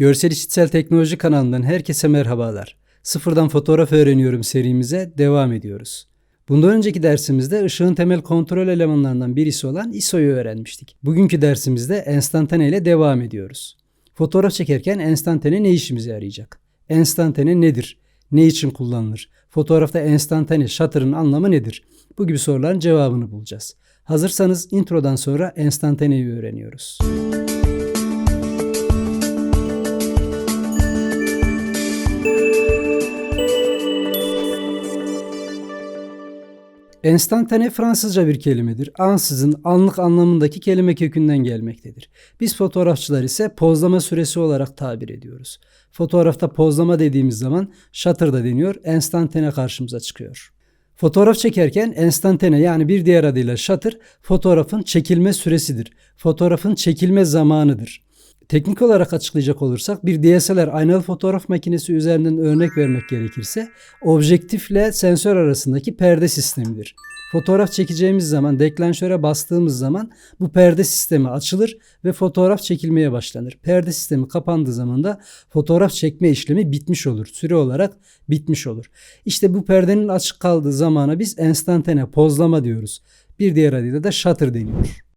Görsel İşitsel Teknoloji kanalından herkese merhabalar. Sıfırdan fotoğraf öğreniyorum serimize devam ediyoruz. Bundan önceki dersimizde ışığın temel kontrol elemanlarından birisi olan ISO'yu öğrenmiştik. Bugünkü dersimizde enstantane ile devam ediyoruz. Fotoğraf çekerken enstantane ne işimize yarayacak? Enstantane nedir? Ne için kullanılır? Fotoğrafta enstantane shutter'ın anlamı nedir? Bu gibi soruların cevabını bulacağız. Hazırsanız introdan sonra enstantaneyi öğreniyoruz. Enstantane Fransızca bir kelimedir. Ansızın, anlık anlamındaki kelime kökünden gelmektedir. Biz fotoğrafçılar ise pozlama süresi olarak tabir ediyoruz. Fotoğrafta pozlama dediğimiz zaman shutter da deniyor, enstantane karşımıza çıkıyor. Fotoğraf çekerken enstantane yani bir diğer adıyla shutter fotoğrafın çekilme süresidir. Fotoğrafın çekilme zamanıdır. Teknik olarak açıklayacak olursak bir DSLR aynalı fotoğraf makinesi üzerinden örnek vermek gerekirse objektifle sensör arasındaki perde sistemidir. Fotoğraf çekeceğimiz zaman deklanşöre bastığımız zaman bu perde sistemi açılır ve fotoğraf çekilmeye başlanır. Perde sistemi kapandığı zaman da fotoğraf çekme işlemi bitmiş olur. Süre olarak bitmiş olur. İşte bu perdenin açık kaldığı zamana biz enstantane pozlama diyoruz. Bir diğer adıyla da shutter deniyor.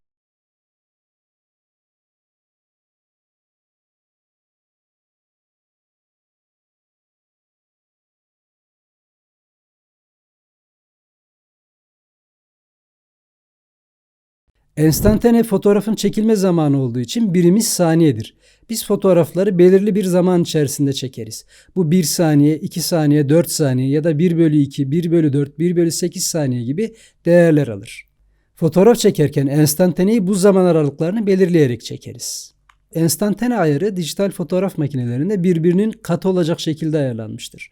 Enstantane fotoğrafın çekilme zamanı olduğu için birimiz saniyedir. Biz fotoğrafları belirli bir zaman içerisinde çekeriz. Bu 1 saniye, 2 saniye, 4 saniye ya da 1 bölü 2, 1 bölü 4, 1 bölü 8 saniye gibi değerler alır. Fotoğraf çekerken enstantaneyi bu zaman aralıklarını belirleyerek çekeriz. Enstantane ayarı dijital fotoğraf makinelerinde birbirinin katı olacak şekilde ayarlanmıştır.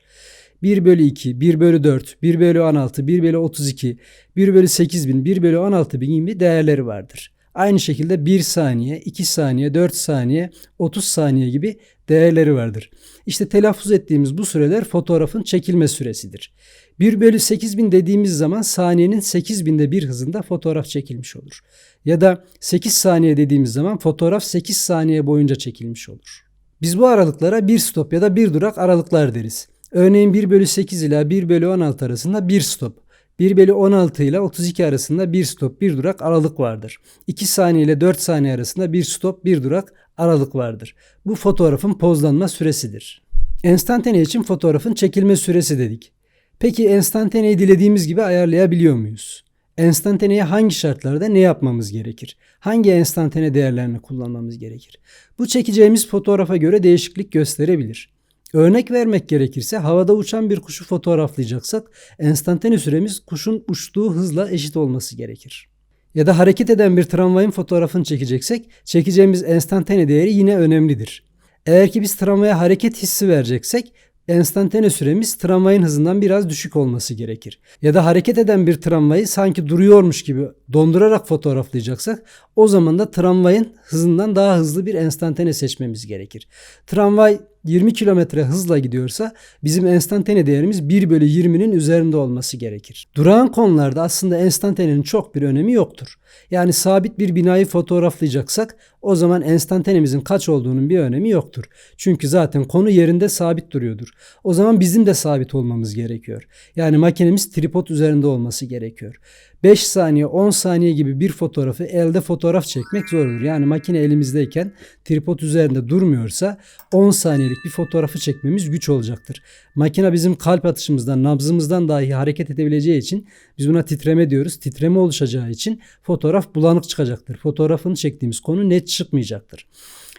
1 bölü 2, 1 bölü 4, 1 bölü 16, 1 bölü 32, 1 bölü 8000, 1 bölü 16000 gibi değerleri vardır. Aynı şekilde 1 saniye, 2 saniye, 4 saniye, 30 saniye gibi değerleri vardır. İşte telaffuz ettiğimiz bu süreler fotoğrafın çekilme süresidir. 1 bölü 8000 dediğimiz zaman saniyenin 8000'de bir hızında fotoğraf çekilmiş olur. Ya da 8 saniye dediğimiz zaman fotoğraf 8 saniye boyunca çekilmiş olur. Biz bu aralıklara bir stop ya da bir durak aralıklar deriz. Örneğin 1 bölü 8 ile 1 bölü 16 arasında bir stop. 1 bölü 16 ile 32 arasında bir stop, bir durak aralık vardır. 2 saniye ile 4 saniye arasında bir stop, bir durak aralık vardır. Bu fotoğrafın pozlanma süresidir. Enstantane için fotoğrafın çekilme süresi dedik. Peki enstantaneyi dilediğimiz gibi ayarlayabiliyor muyuz? Enstantaneye hangi şartlarda ne yapmamız gerekir? Hangi enstantane değerlerini kullanmamız gerekir? Bu çekeceğimiz fotoğrafa göre değişiklik gösterebilir. Örnek vermek gerekirse havada uçan bir kuşu fotoğraflayacaksak enstantane süremiz kuşun uçtuğu hızla eşit olması gerekir. Ya da hareket eden bir tramvayın fotoğrafını çekeceksek çekeceğimiz enstantane değeri yine önemlidir. Eğer ki biz tramvaya hareket hissi vereceksek enstantane süremiz tramvayın hızından biraz düşük olması gerekir. Ya da hareket eden bir tramvayı sanki duruyormuş gibi dondurarak fotoğraflayacaksak o zaman da tramvayın hızından daha hızlı bir enstantane seçmemiz gerekir. Tramvay 20 kilometre hızla gidiyorsa bizim enstantane değerimiz 1 bölü 20'nin üzerinde olması gerekir. Durağan konularda aslında enstantanenin çok bir önemi yoktur. Yani sabit bir binayı fotoğraflayacaksak o zaman enstantanemizin kaç olduğunun bir önemi yoktur. Çünkü zaten konu yerinde sabit duruyordur. O zaman bizim de sabit olmamız gerekiyor. Yani makinemiz tripod üzerinde olması gerekiyor. 5 saniye 10 saniye gibi bir fotoğrafı elde fotoğraf çekmek zor olur. Yani makine elimizdeyken tripod üzerinde durmuyorsa 10 saniyelik bir fotoğrafı çekmemiz güç olacaktır. Makine bizim kalp atışımızdan, nabzımızdan dahi hareket edebileceği için biz buna titreme diyoruz. Titreme oluşacağı için fotoğraf bulanık çıkacaktır. Fotoğrafını çektiğimiz konu net çıkmayacaktır.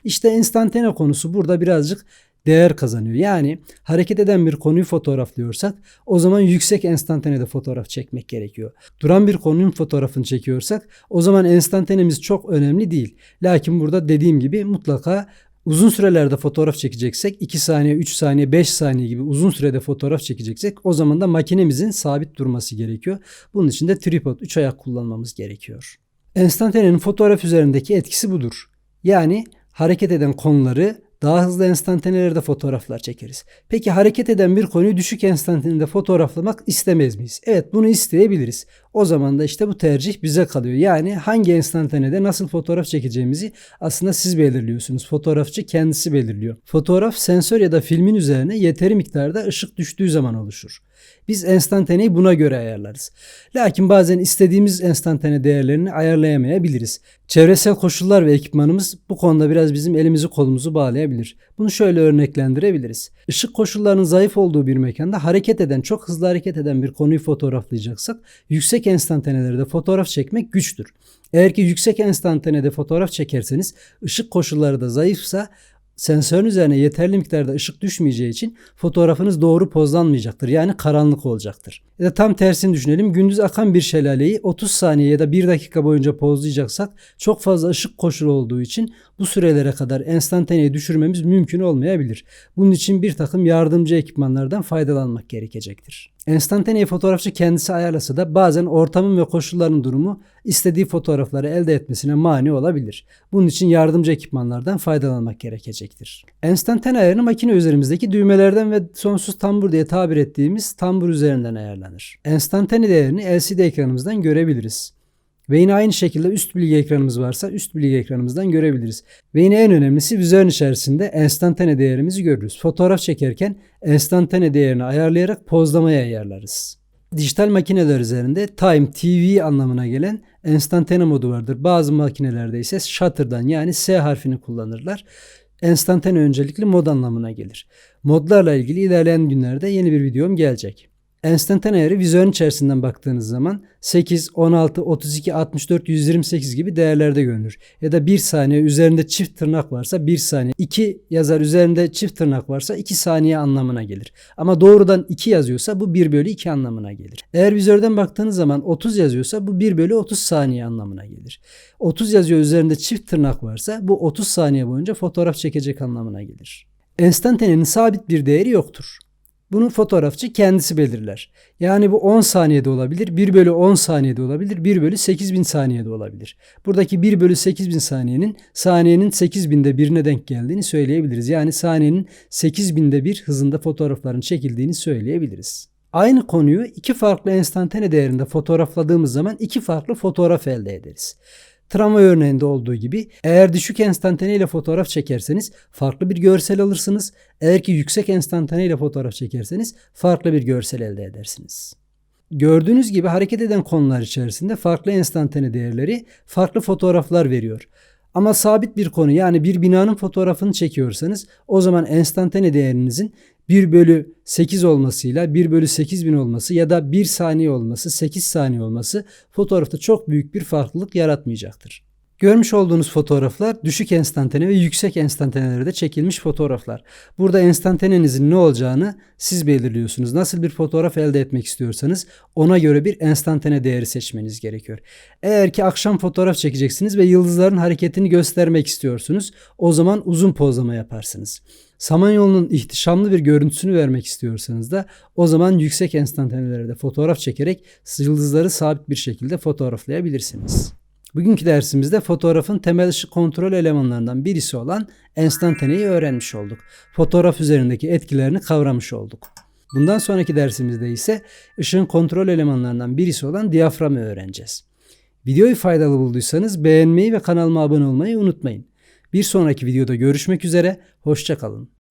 İşte enstantane konusu burada birazcık değer kazanıyor. Yani hareket eden bir konuyu fotoğraflıyorsak o zaman yüksek enstantanede fotoğraf çekmek gerekiyor. Duran bir konunun fotoğrafını çekiyorsak o zaman enstantanemiz çok önemli değil. Lakin burada dediğim gibi mutlaka uzun sürelerde fotoğraf çekeceksek 2 saniye, 3 saniye, 5 saniye gibi uzun sürede fotoğraf çekeceksek o zaman da makinemizin sabit durması gerekiyor. Bunun için de tripod 3 ayak kullanmamız gerekiyor. Enstantanenin fotoğraf üzerindeki etkisi budur. Yani hareket eden konuları daha hızlı enstantanelerde fotoğraflar çekeriz. Peki hareket eden bir konuyu düşük enstantanede fotoğraflamak istemez miyiz? Evet bunu isteyebiliriz. O zaman da işte bu tercih bize kalıyor. Yani hangi enstantanede nasıl fotoğraf çekeceğimizi aslında siz belirliyorsunuz. Fotoğrafçı kendisi belirliyor. Fotoğraf sensör ya da filmin üzerine yeteri miktarda ışık düştüğü zaman oluşur. Biz enstantaneyi buna göre ayarlarız. Lakin bazen istediğimiz enstantane değerlerini ayarlayamayabiliriz. Çevresel koşullar ve ekipmanımız bu konuda biraz bizim elimizi kolumuzu bağlayabilir. Bunu şöyle örneklendirebiliriz. Işık koşullarının zayıf olduğu bir mekanda hareket eden, çok hızlı hareket eden bir konuyu fotoğraflayacaksak yüksek enstantanelerde fotoğraf çekmek güçtür. Eğer ki yüksek enstantanede fotoğraf çekerseniz ışık koşulları da zayıfsa sensörün üzerine yeterli miktarda ışık düşmeyeceği için fotoğrafınız doğru pozlanmayacaktır. Yani karanlık olacaktır. Ya da tam tersini düşünelim. Gündüz akan bir şelaleyi 30 saniye ya da 1 dakika boyunca pozlayacaksak çok fazla ışık koşulu olduğu için bu sürelere kadar enstantaneyi düşürmemiz mümkün olmayabilir. Bunun için bir takım yardımcı ekipmanlardan faydalanmak gerekecektir. Enstantaneyi fotoğrafçı kendisi ayarlasa da bazen ortamın ve koşulların durumu istediği fotoğrafları elde etmesine mani olabilir. Bunun için yardımcı ekipmanlardan faydalanmak gerekecektir. Enstantane ayarını makine üzerimizdeki düğmelerden ve sonsuz tambur diye tabir ettiğimiz tambur üzerinden ayarlanır. Enstantane değerini LCD ekranımızdan görebiliriz. Ve yine aynı şekilde üst bilgi ekranımız varsa üst bilgi ekranımızdan görebiliriz. Ve yine en önemlisi vizörün içerisinde enstantane değerimizi görürüz. Fotoğraf çekerken enstantane değerini ayarlayarak pozlamaya ayarlarız. Dijital makineler üzerinde time TV anlamına gelen enstantane modu vardır. Bazı makinelerde ise shutter'dan yani S harfini kullanırlar. Enstantane öncelikli mod anlamına gelir. Modlarla ilgili ilerleyen günlerde yeni bir videom gelecek. Enstantane ayarı vizörün içerisinden baktığınız zaman 8, 16, 32, 64, 128 gibi değerlerde görünür. Ya da 1 saniye üzerinde çift tırnak varsa 1 saniye. 2 yazar üzerinde çift tırnak varsa 2 saniye anlamına gelir. Ama doğrudan 2 yazıyorsa bu 1 bölü 2 anlamına gelir. Eğer vizörden baktığınız zaman 30 yazıyorsa bu 1 bölü 30 saniye anlamına gelir. 30 yazıyor üzerinde çift tırnak varsa bu 30 saniye boyunca fotoğraf çekecek anlamına gelir. Enstantanenin sabit bir değeri yoktur. Bunu fotoğrafçı kendisi belirler. Yani bu 10 saniyede olabilir, 1 bölü 10 saniyede olabilir, 1 bölü 8000 saniyede olabilir. Buradaki 1 bölü 8000 saniyenin saniyenin 8000'de birine denk geldiğini söyleyebiliriz. Yani saniyenin 8000'de bir hızında fotoğrafların çekildiğini söyleyebiliriz. Aynı konuyu iki farklı enstantane değerinde fotoğrafladığımız zaman iki farklı fotoğraf elde ederiz. Tramvay örneğinde olduğu gibi eğer düşük enstantane ile fotoğraf çekerseniz farklı bir görsel alırsınız. Eğer ki yüksek enstantane ile fotoğraf çekerseniz farklı bir görsel elde edersiniz. Gördüğünüz gibi hareket eden konular içerisinde farklı enstantane değerleri farklı fotoğraflar veriyor. Ama sabit bir konu yani bir binanın fotoğrafını çekiyorsanız o zaman enstantane değerinizin 1 bölü 8 olmasıyla 1 bölü 8000 olması ya da 1 saniye olması 8 saniye olması fotoğrafta çok büyük bir farklılık yaratmayacaktır. Görmüş olduğunuz fotoğraflar düşük enstantane ve yüksek enstantanelerde çekilmiş fotoğraflar. Burada enstantanenizin ne olacağını siz belirliyorsunuz. Nasıl bir fotoğraf elde etmek istiyorsanız ona göre bir enstantane değeri seçmeniz gerekiyor. Eğer ki akşam fotoğraf çekeceksiniz ve yıldızların hareketini göstermek istiyorsunuz o zaman uzun pozlama yaparsınız. Samanyolu'nun ihtişamlı bir görüntüsünü vermek istiyorsanız da o zaman yüksek enstantanelerde fotoğraf çekerek yıldızları sabit bir şekilde fotoğraflayabilirsiniz. Bugünkü dersimizde fotoğrafın temel ışık kontrol elemanlarından birisi olan enstantaneyi öğrenmiş olduk. Fotoğraf üzerindeki etkilerini kavramış olduk. Bundan sonraki dersimizde ise ışığın kontrol elemanlarından birisi olan diyaframı öğreneceğiz. Videoyu faydalı bulduysanız beğenmeyi ve kanalıma abone olmayı unutmayın. Bir sonraki videoda görüşmek üzere, hoşçakalın.